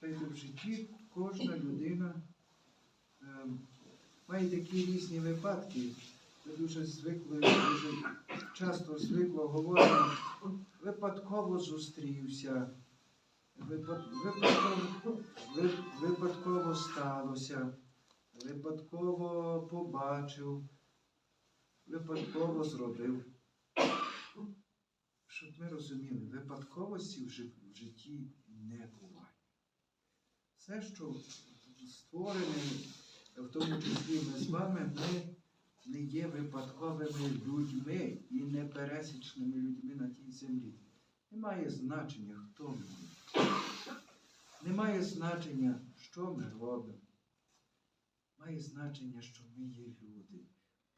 Знаєте, в житті кожна людина е, має такі різні випадки. Ми дуже звикли, дуже часто звикло говоримо, випадково зустрівся, випадково, випадково сталося, випадково побачив, випадково зробив. Щоб ми розуміли, випадковості в житті не буває. Все, що створене, в тому числі ми з вами, ми не є випадковими людьми і непересічними людьми на тій землі. Немає значення, хто ми. Немає значення, що ми робимо. Має значення, що ми є люди.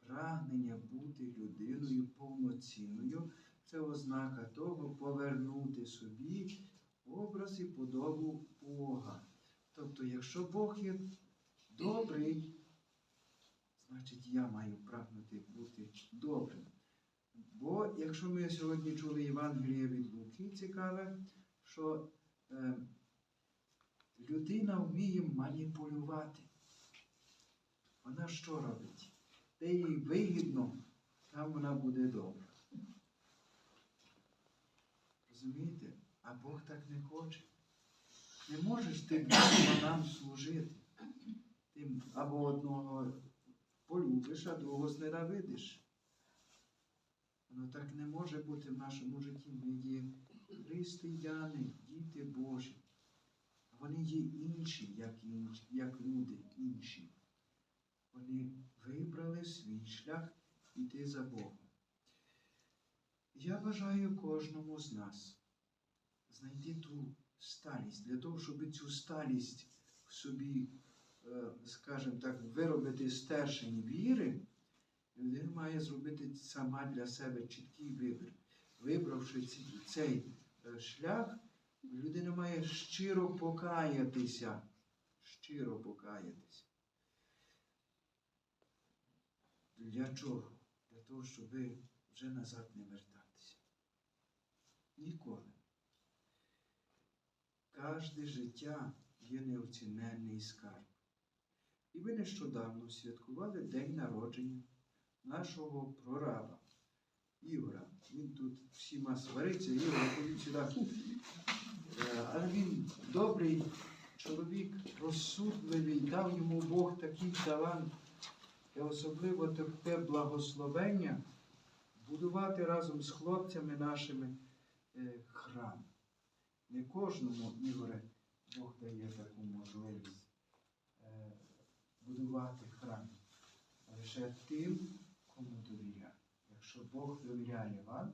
Прагнення бути людиною повноцінною це ознака того повернути собі образ і подобу Бога. Тобто, якщо Бог є добрий, значить я маю прагнути бути добрим. Бо якщо ми сьогодні чули Євангеліє від Луки, цікаве, що е, людина вміє маніпулювати. Вона що робить? Де їй вигідно, там вона буде добра. Розумієте? А Бог так не хоче. Не можеш ти нам служити. Ти або одного полюбиш, а другого зненавидиш. Воно так не може бути в нашому житті. Ми є християни, діти Божі. Вони є інші, як, інші, як люди інші. Вони вибрали свій шлях іти за Богом. Я бажаю кожному з нас знайти ту сталість, для того, щоб цю сталість в собі, е, скажімо так, виробити стержень віри, людина має зробити сама для себе чіткий вибір. Вибравши цей е, шлях, людина має щиро покаятися. Щиро покаятися. Для чого? Для того, щоб вже назад не вертатися. Ніколи. Кожне життя є неоціненний скарб. І ви нещодавно святкували день народження нашого прораба Ігора. Він тут всіма свариться, Ігор, ходіть сюди. Е, Але він добрий чоловік, розсудливий, дав йому Бог такий талант, і особливо таке благословення будувати разом з хлопцями нашими е, храм. Не кожному, Ігоре, Бог дає таку можливість е, будувати храм. Лише тим, кому довіряє. Якщо Бог довіряє вам,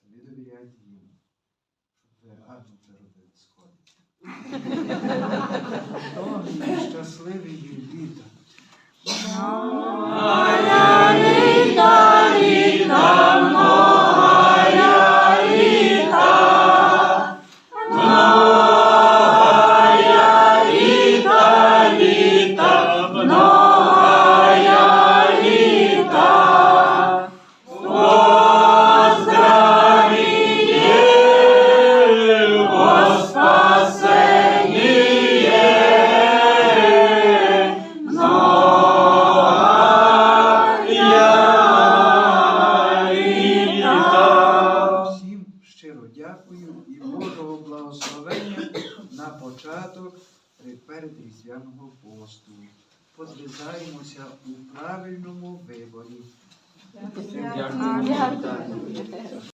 то ви довіряєте йому, щоб ви гарно це робили сходи. Хто щасливий є літо. Початок перед різдвяного посту. Подрізаємося у правильному виборі. Дякую.